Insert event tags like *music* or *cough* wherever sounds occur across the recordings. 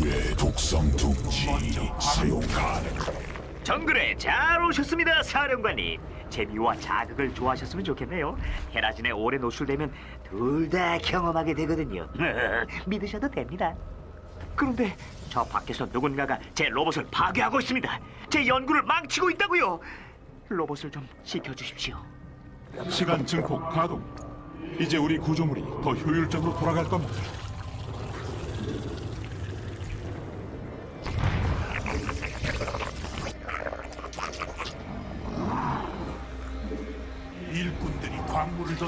다수의 독성 둥지 사용 가능. 정글에 잘 오셨습니다, 사령관님. 재미와 자극을 좋아하셨으면 좋겠네요. 헤라진에 오래 노출되면 둘 다 경험하게 되거든요. *laughs* 믿으셔도 됩니다. 그런데 저 밖에서 누군가가 제 로봇을 파괴하고 있습니다. 제 연구를 망치고 있다고요. 로봇을 좀 지켜주십시오. 시간 증폭 가동. 이제 우리 구조물이 더 효율적으로 돌아갈 겁니다.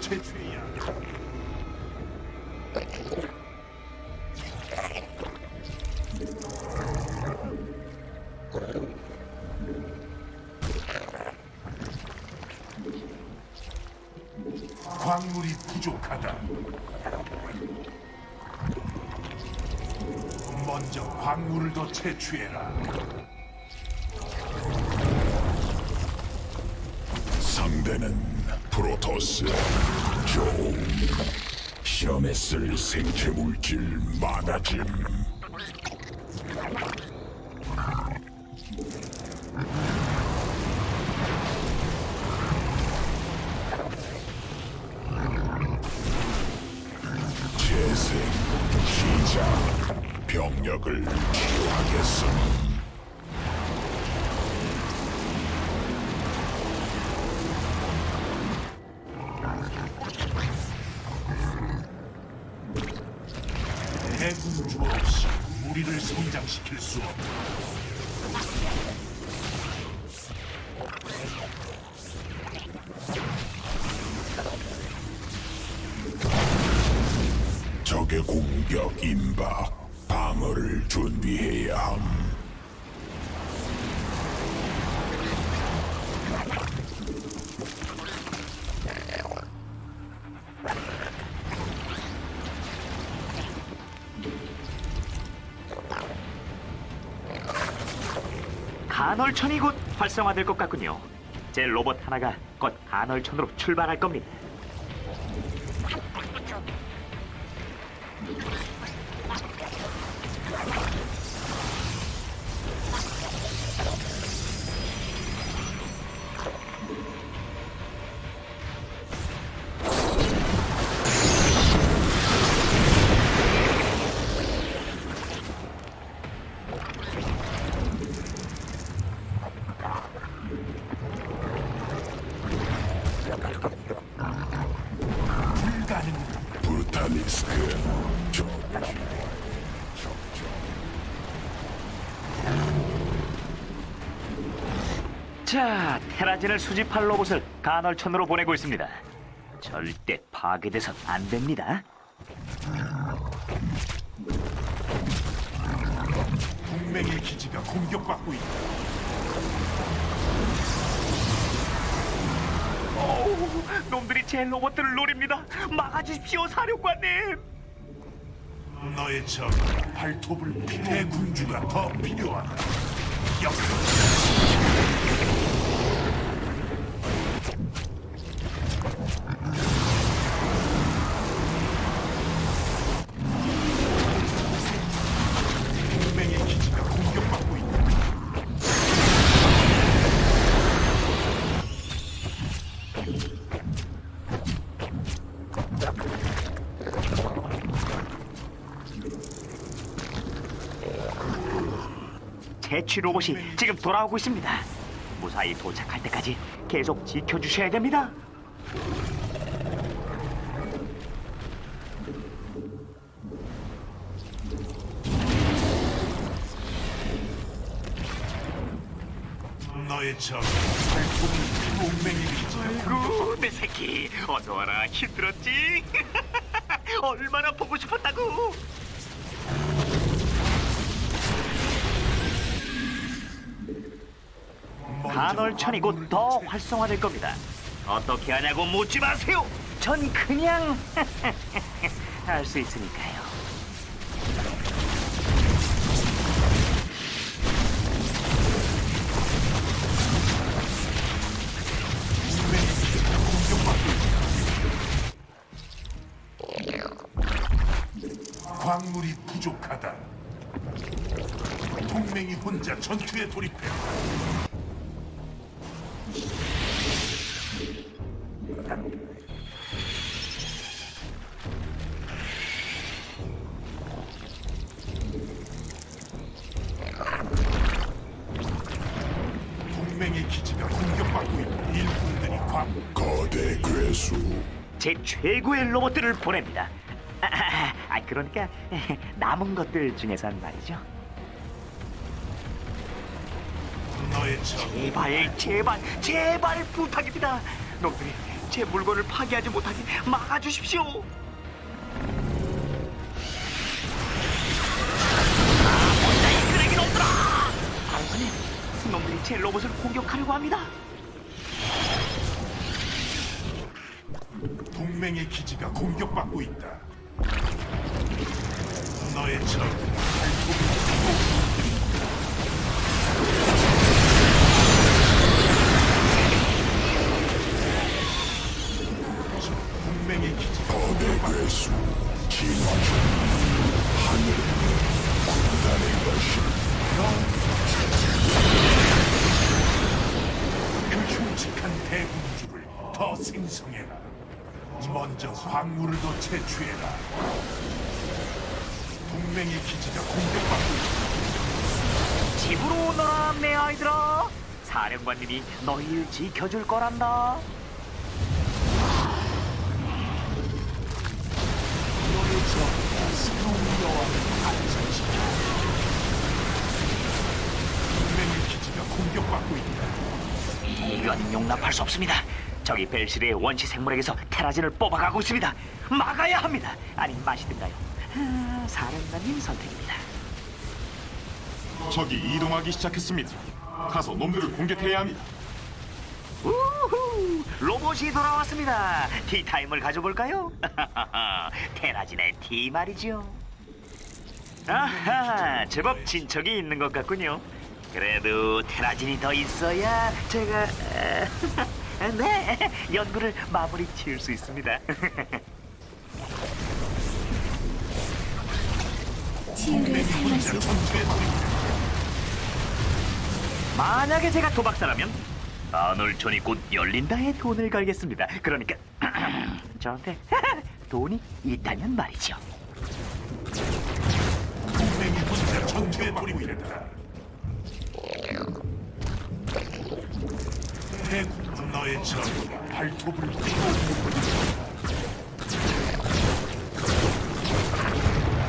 채취해야 한다. 광물이 부족하다. 먼저 광물을 더 채취해라. 상대는 프로토스 종 시험에 쓸 생체 물질 많아짐. 대군주 없이 무리를 성장시킬 수 없다. 적의 공격 임박 방어를 준비해야 함. 간헐천이 곧 활성화될 것 같군요. 제 로봇 하나가 곧 간헐천으로 출발할 겁니다. 자, 테라진을 수집할 로봇을 간헐천으로 보내고 있습니다. 절대 파괴돼선 안 됩니다. 동맹의 기지가 공격받고 있다. 어우, 놈들이 제 로봇들을 노립니다. 막아주십시오, 사령관님. 너의 적 발톱을 필요 대군주가 더 필요하다. 역 제취 로봇이 지금 돌아오고 있습니다. 무사히 도착할 때까지 계속 지켜주셔야 됩니다. 너의 적 아이고, 내 새끼, 어서 와라. 힘들었지? *laughs* 얼마나 보고 싶었다고? 간헐천이 곧 더 활성화될 겁니다. 어떻게 하냐고 묻지 마세요. 전 그냥 *laughs* 할 수 있으니까요. 광물이 부족하다. 동맹이 혼자 전투에 돌입해. 제 최고의 로봇들을 보냅니다. 아, *laughs* 아, 아, 그러니까 *laughs* 남은 것들 중에선 말이죠. 너의 적 제발, 제발, 제발 부탁입니다. 놈들이 제 물건을 파괴하지 못하게 막아주십시오. 아, 혼자 이 끄레기 놈들아! 아버님, 놈들이 제 로봇을 공격하려고 합니다. 동맹의 기지가 공격받고 있다. 너의 적 발톱을 광물을 더 채취해라. 동맹의 기지가 공격받고 있다. 집으로 오너라, 내 아이들아. 사령관님이 너희를 지켜줄 거란다. 너의 적과 새로운 여왕을 탄생시켜. 동맹의 기지가 공격받고 있다. 이건 용납할 수 없습니다. 저기 벨실의 원시 생물에게서 테라진을 뽑아가고 있습니다. 막아야 합니다. 아니 마시든가요. 아, 사령관님 선택입니다. 적이 이동하기 시작했습니다. 가서 놈들을 공격해야 합니다. 우후, 로봇이 돌아왔습니다. 티타임을 가져볼까요? *laughs* 테라진의 티 말이죠. 아하, 제법 진척이 있는 것 같군요. 그래도 테라진이 더 있어야 제가 에, *laughs* 네 *laughs* 연구를 마무리 지을 수 있습니다. *laughs* 치유를 사용할 수 있습니다. 만약에 제가 도박사라면 아놀촌이 곧 열린다에 돈을 걸겠습니다. 그러니까 *clears throat* 저한테 *laughs* 돈이 있다면 말이죠. 동맹이 혼자 전투에 돌입고 있다. 너의 적과 발톱을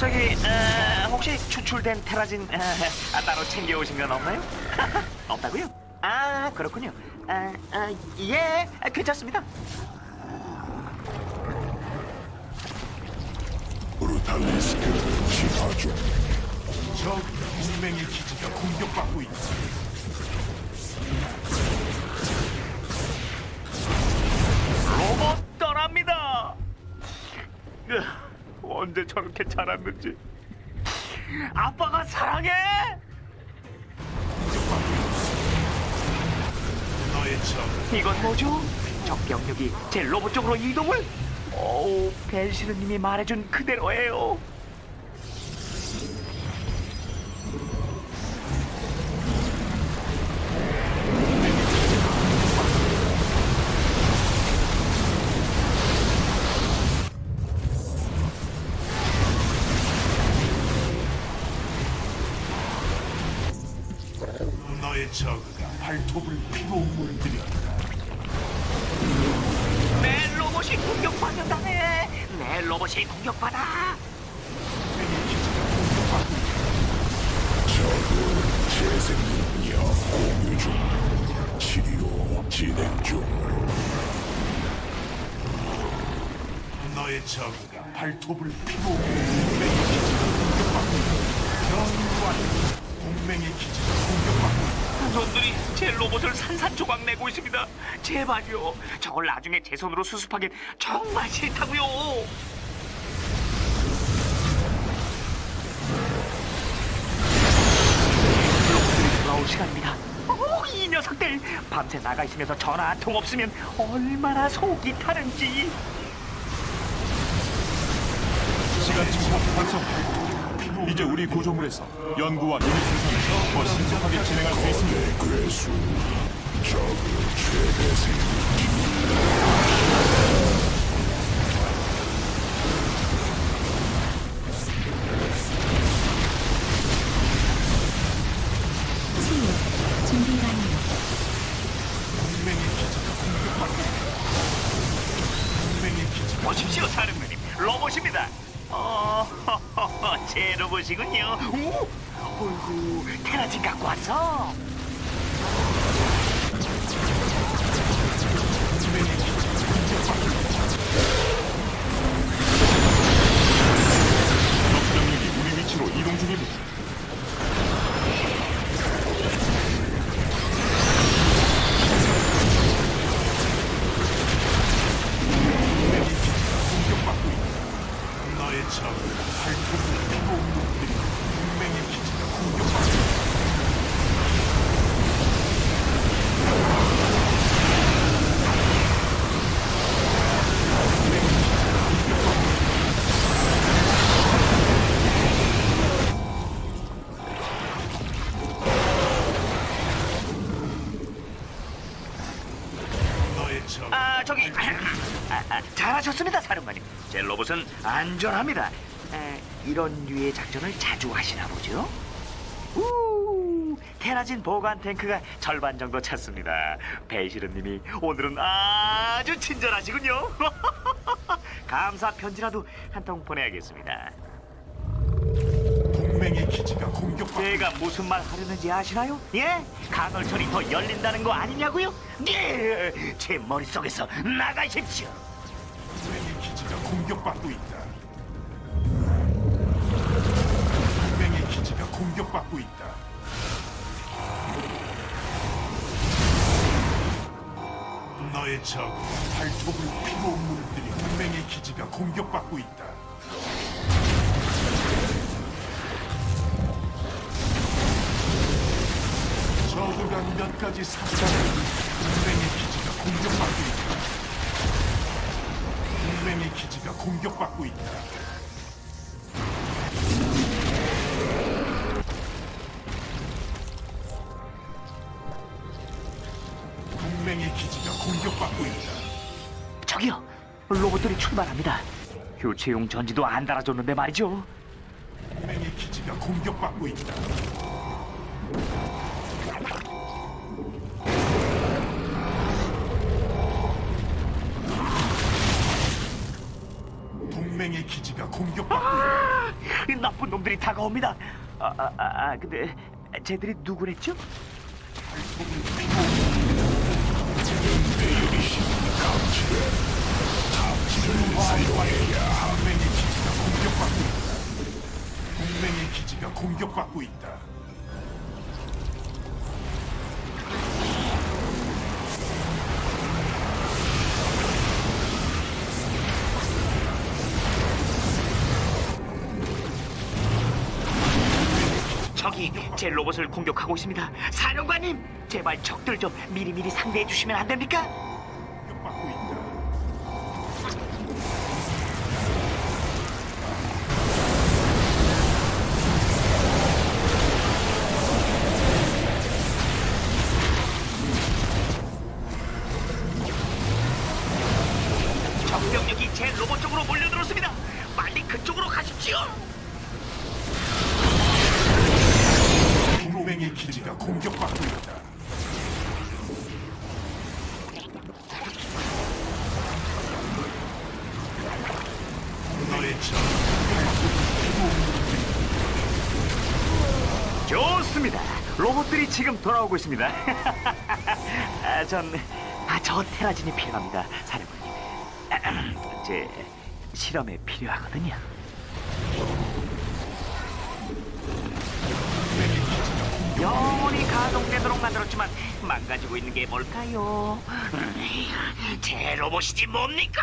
저기 어, 혹시 추출된 테라진 어, 아, 따로 챙겨오신 건 없나요? *laughs* 없다고요? 아 그렇군요. 아, 아, 예, 아, 괜찮습니다. 브루탈리스크 진화 중 적 동맹의 기지가 공격받고. 로봇 으, 언제 저렇게 자랐는지. 아빠가 사랑해. 이건 뭐죠? 적병력이 제 로봇 쪽으로 이동을? 오, 벨시르님이 말해준 그대로예요. 내 로봇이 공격받아. 적은 재생 능력 공유 중 치료 진행 중 너의 적가 발톱을 피고 동맹의 기지가 공격받고. 변환 동맹의 기지가 공격받고. 놈들이 제 로봇을 산산조각 내고 있습니다. 제발요. 저걸 나중에 제 손으로 수습하긴 정말 싫다고요. 로봇들이 돌아올 시간입니다. 오, 이 녀석들 밤새 나가 있으면서 전화 한 통 없으면 얼마나 속이 타는지. 시간 증폭 활성. 이제 우리 구조물에서 연구와 유닛 생산을 더 신속하게 진행할 수 있습니다. 괴수 적을 최대 오, 어이구, 테라진 갖고 왔어. 이동 중입니다. 제 로봇은 안전합니다. 에, 이런 류의 작전을 자주 하시나 보죠? 우, 테라진 보관 탱크가 절반 정도 찼습니다. 배시르님이 오늘은 아주 친절하시군요. *laughs* 감사 편지라도 한 통 보내야겠습니다. 동맹의 기지가 공격받고 제가 무슨 말 하려는지 아시나요? 예? 간헐천이 더 열린다는 거 아니냐고요? 예! 제 머릿속에서 나가십시오. 기지가 공격받고 있다. 동맹의 기지가 공격받고 있다. 너의 적 발톱을 피고 물들이 동맹의 기지가 공격받고 있다. 저그가 몇 가지 삽살을 동맹의 기지가 공격받고 있다. 동맹의 기지가 공격받고 있다. 동맹의 기지가 공격받고 있다. 저기요, 로봇들이 출발합니다. 교체용 전지도 안 달아줬는데 말이죠. 동맹의 기지가 공격받고 있다. 동맹의 기지가 공격받고. 이 나쁜 놈들이 다가옵니다. 아, 아, 아, 아, 근데 쟤들이 누구랬죠? 동맹의 기지가 공격받고 있다. 동맹의 기지가 공격받고 있다. 제 로봇을 공격하고 있습니다. 사령관님, 제발 적들 좀 미리미리 상대해 주시면 안 됩니까? 공격받고 있다. 적병력이 제 로봇 쪽으로 몰려들었습니다. 빨리 그쪽으로 가십시오. 동맹의 기지가 공격받고 있다. 좋습니다. 로봇들이 지금 돌아오고 있습니다. *laughs* 아, 전, 아, 저 테라진이 필요합니다, 사령관님. *clears throat* 제 실험에 필요하거든요. 영원히 가동되도록 만들었지만 망가지고 있는 게 뭘까요? 음, 제 로봇이지 뭡니까?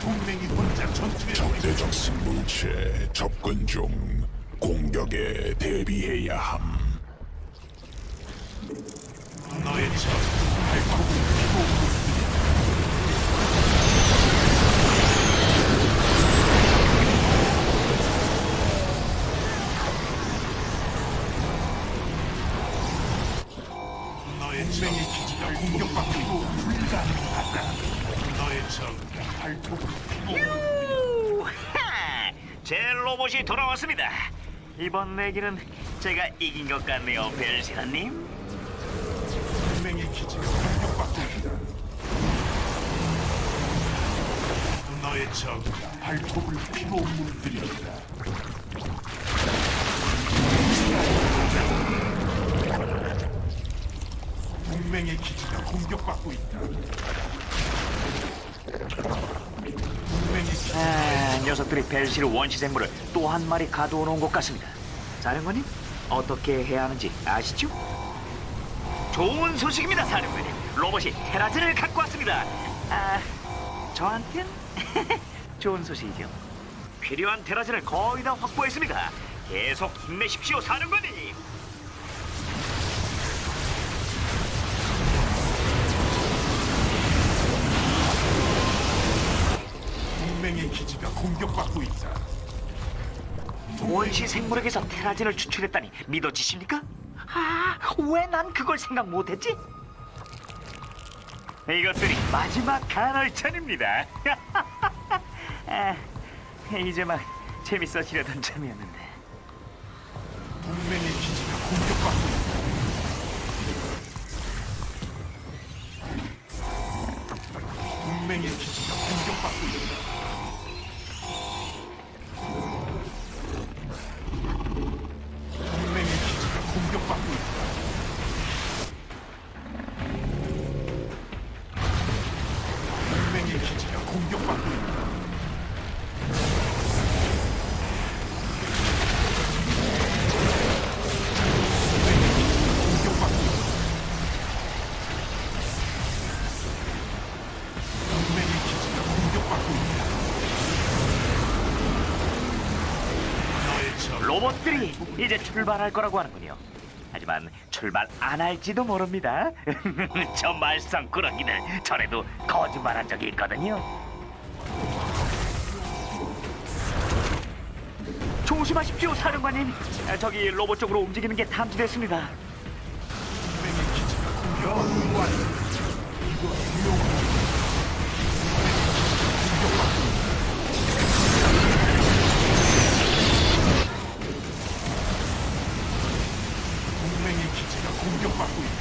동맹이 혼자 전투에 적대적 생물체 접근 중 공격에 대비해야 함 너의 적 제 로봇이 돌아왔습니다. 이번 내기는 제가 이긴 것 같네요, 있다. 너의 적과 발톱을 피로 물들인다. 동맹의 기지가 공격받고 있다. 아, 녀석들이 벨시르 원시 생물을 또 한 마리 가두어 놓은 것 같습니다. 사령관님, 어떻게 해야 하는지 아시죠? 좋은 소식입니다, 사령관님. 로봇이 테라즈를 갖고 왔습니다. 아, 저한텐 *laughs* 좋은 소식이죠. 필요한 테라즈를 거의 다 확보했습니다. 계속 힘내십시오, 사령관님. 기지가 공격받고 있다. 원시 생물에게서 테라진을 추출했다니 믿어지십니까? 아, 왜 난 그걸 생각 못했지? 이것들이 마지막 간헐천입니다. 아, 이제 막 재밌어지려던 참이었는데. 동맹의 기지가 공격받고 있다. 동맹의 기지 로봇들이 이제 출발할 거라고 하는군요. 하지만 출발 안 할지도 모릅니다. 저 말썽 꾸러기들 전에도 거짓말한 적이 있거든요. 조심하십시오, 사령관님. 아, 저기 로봇 쪽으로 움직이는 게 탐지됐습니다. 기지가 공격받고 있다. 이거 기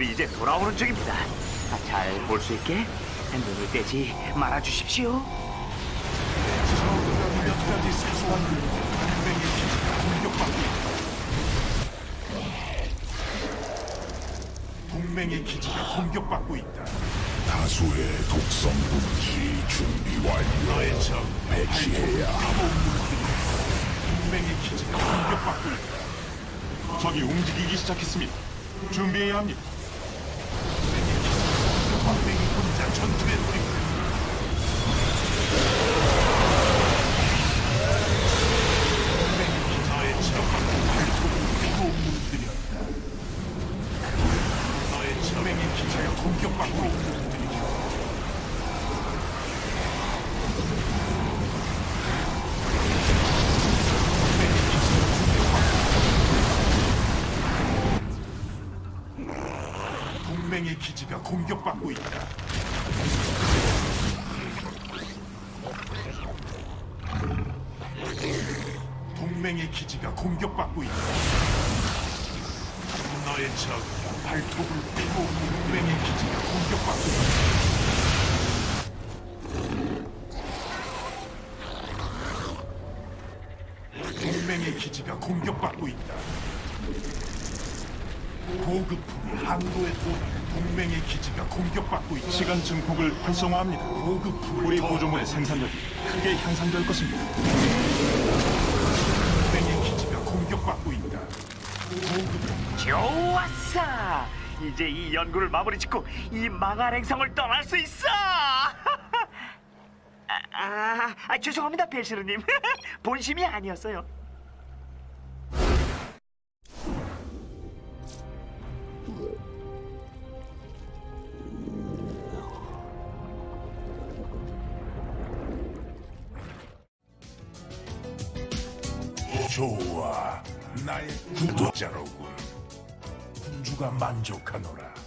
로봇들이 이제 돌아오는 중입니다. 아, 잘볼 수 있게 눈을 떼지 말아주십시오. 몇 가지 사소한 동맹의 기지가 공격받고 있다. 동맹의 기지가 공격받고 있다. 다수의 독성 분지 준비 완료. 너의 적 배치해야 동맹의 기지가 공격받고 있다. 적이 움직이기 시작했습니다. 준비해야 합니다. 있다. 동맹의 기지가 공격받고 있다. 동맹의 기지가 공격받고 있다. 너의 적이 발톱을 떼고 동맹의 기지가 공격받고 있다. 동맹의 기지가 공격받고 있다. 보급품이 항로에 도는 동맹의 기지가 공격받고 있다. 시간 증폭을 활성화합니다. 보급품을 우리 더 구조물의 생산력이 크게 향상될 것입니다. 동맹의 기지가 공격받고 있다. 보급 좋았어. 이제 이 연구를 마무리 짓고 이 망할 행성을 떠날 수 있어. *laughs* 아, 아, 아, 죄송합니다, 벨시르님. *laughs* 본심이 아니었어요. 만족하노라.